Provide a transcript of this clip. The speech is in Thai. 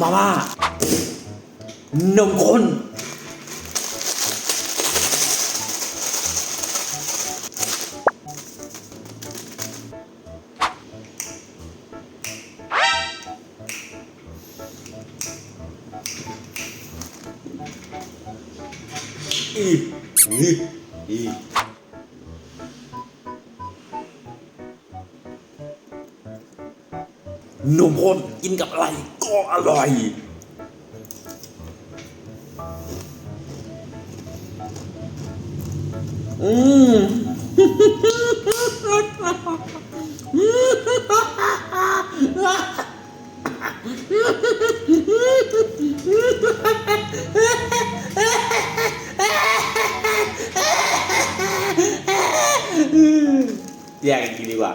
มาม่านมข้น อีอีอี นมข้นกินกับอะไรก็อร่อย อืมแยกกันกินดีกว่า